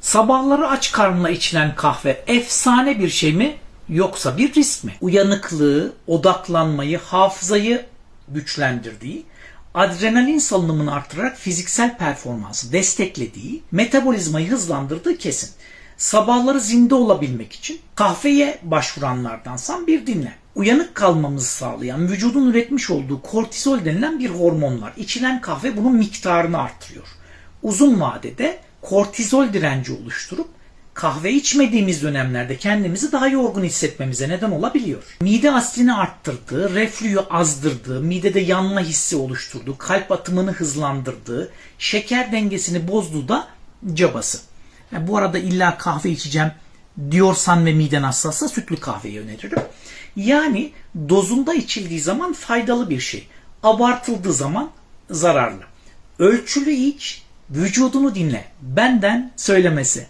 Sabahları aç karnına içilen kahve efsane bir şey mi yoksa bir risk mi? Uyanıklığı, odaklanmayı, hafızayı güçlendirdiği, adrenalin salınımını artırarak fiziksel performansı desteklediği, metabolizmayı hızlandırdığı kesin. Sabahları zinde olabilmek için kahveye başvuranlardansan bir dinle. Uyanık kalmamızı sağlayan vücudun üretmiş olduğu kortizol denilen bir hormon var. İçilen kahve bunun miktarını artırıyor. Uzun vadede kortizol direnci oluşturup kahve içmediğimiz dönemlerde kendimizi daha yorgun hissetmemize neden olabiliyor. Mide asidini arttırdığı, reflüyü azdırdığı, midede yanma hissi oluşturduğu, kalp atımını hızlandırdığı, şeker dengesini bozduğu da cabası. Yani bu arada illa kahve içeceğim diyorsan ve miden hassassa sütlü kahveyi öneririm. Yani dozunda içildiği zaman faydalı bir şey. Abartıldığı zaman zararlı. Ölçülü iç, vücudunu dinle. Benden söylemesi.